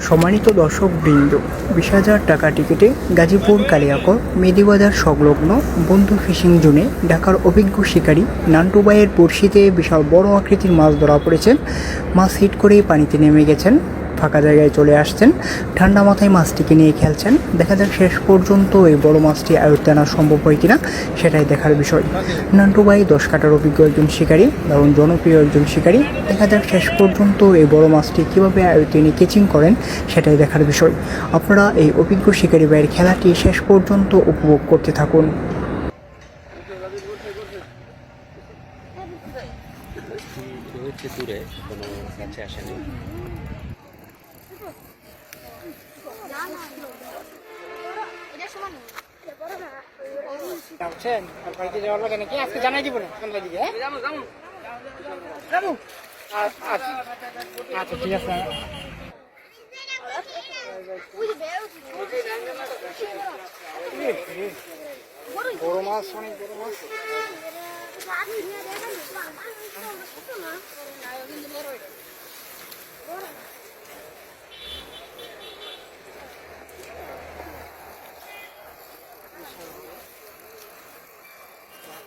সম্মানিত দর্শক বৃন্দ বিশ হাজার টাকা টিকিটে গাজীপুর, কালিয়াকর মেদিবাজার সংলগ্ন বন্ধু ফিশিং জোনে ঢাকার অভিজ্ঞ শিকারী নান্টুবাইয়ের বড়শিতে বিশাল বড় আকৃতির মাছ ধরা পড়েছেন মাছ হিট করেই পানিতে নেমে গেছেন ফাঁকা জায়গায় চলে আসছেন। ঠান্ডা মাথায় মাছটিকে নিয়ে খেলছেন। দেখা যাক শেষ পর্যন্ত এই বড় মাছটি আয়ত্তে আনা সম্ভব হয় কিনা, সেটাই দেখার বিষয়। নান্টুবাই দশ কাটার অভিজ্ঞ একজন শিকারী, দারুণ জনপ্রিয় একজন শিকারী। দেখা যাক শেষ পর্যন্ত এই বড় মাছটি কীভাবে আয়ত্তে নিয়ে কেচিং করেন, সেটাই দেখার বিষয়। আপনারা এই অভিজ্ঞ শিকারী ভাইয়ের খেলাটি শেষ পর্যন্ত উপভোগ করতে থাকুন। কোনো কাছে আসেনি। যাচ্ছেন? বাড়িতে যাওয়ার লাগে নাকি? আজকে জানাই দিব না সন্ধ্যার দিকে হ্যাঁ? আচ্ছা আচ্ছা। ঠিক আছে। বড় মাছ অনেক বড় মাছ।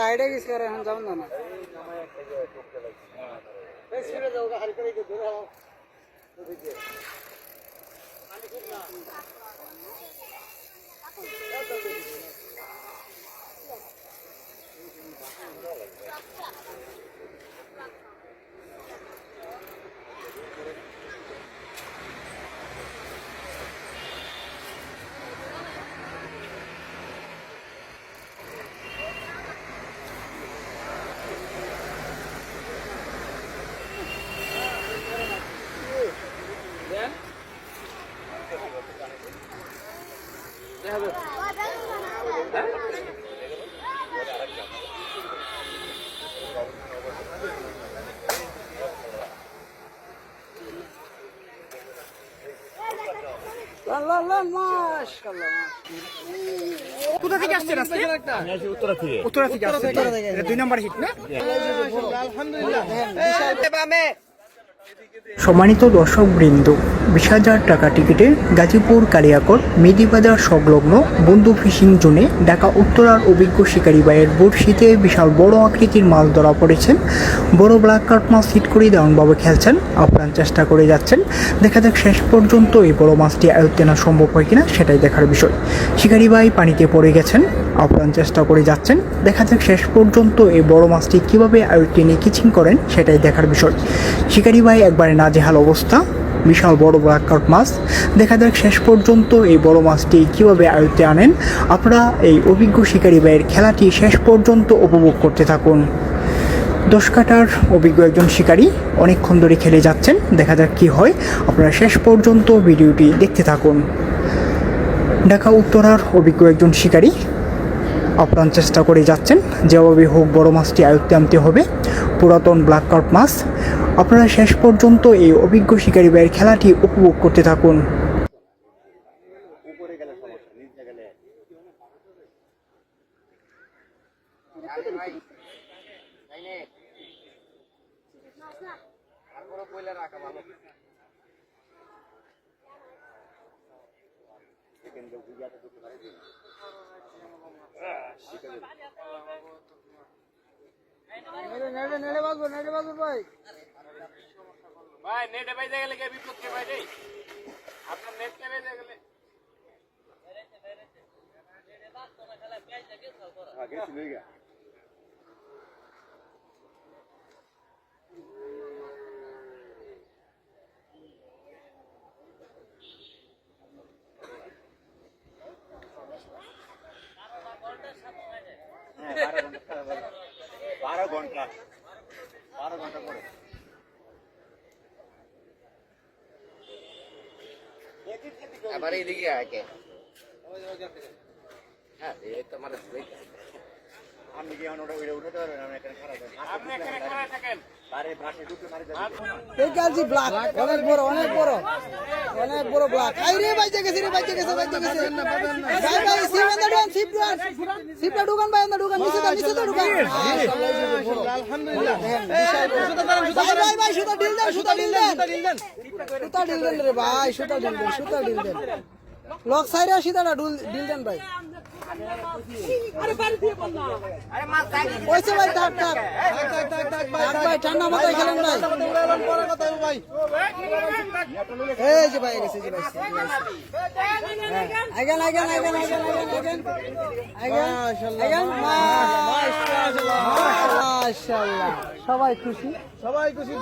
আইডিয়া কিস করে এখন যাবেন না কোথা থেকে আসছেন আজকে উত্তরা থেকে উত্তরা থেকে আসছেন দুই নম্বর হিট না সম্মানিত দর্শক বৃন্দ বিশ হাজার টাকা টিকিটে গাজীপুর কালিয়াকর মেদিবাজার সংলগ্ন বন্ধু ফিশিং জোনে ঢাকা উত্তরার অভিজ্ঞ শিকারী ভাইয়ের বড়শিতে বিশাল বড় আকৃতির মাছ ধরা পড়েছেন বড় ব্ল্যাক কার্প মাছ হিট করে দারুণভাবে খেলছেন, আপ্রাণ চেষ্টা করে যাচ্ছেন। দেখা যাক শেষ পর্যন্ত এই বড় মাছটি আয়ত্তে আনা সম্ভব হয় কিনা সেটাই দেখার বিষয়। শিকারী ভাই পানিতে পড়ে গেছেন, আপ্রাণ চেষ্টা করে যাচ্ছেন। দেখা যাক শেষ পর্যন্ত এই বড় মাছটি কীভাবে আয়ত্তে নিয়ে কিচিং করেন সেটাই দেখার বিষয়। শিকারী ভাই, একবারে নাজেহাল অবস্থা। বিশাল বড় ব্ল্যাক কার্প মাছ। দেখা যাক শেষ পর্যন্ত এই বড় মাছটি কীভাবে আয়ত্তে আনেন। আপনারা এই অভিজ্ঞ শিকারী ভাইয়ের খেলাটি শেষ পর্যন্ত উপভোগ করতে থাকুন। দশ কাটার অভিজ্ঞ একজন শিকারী অনেকক্ষণ ধরে খেলে যাচ্ছেন। দেখা যাক কি হয়। আপনারা শেষ পর্যন্ত ভিডিওটি দেখতে থাকুন। ঢাকা উত্তরার অভিজ্ঞ একজন শিকারী। আপ্রাণ চেষ্টা করে যাচ্ছেন। যেভাবে হোক বড় মাছটি আয়ত্তে আনতে হবে। পুরাতন ব্ল্যাক কার্প মাছ আপনারা শেষ পর্যন্ত এই অভিজ্ঞ শিকারী ভাইয়ের খেলাটি উপভোগ করতে থাকুন। ভাই। নেটে বাইজে গেলে কে বিপদ কে ভাই রে আপনার নেট কে বাইজে গেলে? আবার এইদিকে আগে। হ্যাঁ এই তো আমার আপনি এখানে কোথায় আপনি এই গালজি ব্লাক অনেক বড় অনেক বড়। অনেক বড় ব্লাক আই রে বাইতে গেছে রে বাইতে গেছে বাইতে গেছে। ভাই ভাই সিপ আন্দা ঢুকান ভাই আন্দা ঢুকান নিচে দাও নিচে দাও ঢুকান। আলহামদুলিল্লাহ ভাই ভাই ভাই সুতা ডিল দেন সুতা ডিল দেন সুতা ডিল দেন। রে ভাই সুতা ডিল দেন সুতা ডিল দেন। লক সাইরা সিধাটা ডিল ডিল দেন ভাই। ওইসে ভাই থাক থাক। থাক ভাই ঠান্ডা মাথায় খেলেন ভাই এই যে ভাই গেছে যে ভাই মাশাআল্লাহ মাশাআল্লাহ সবাই খুশি? সবাই খুশি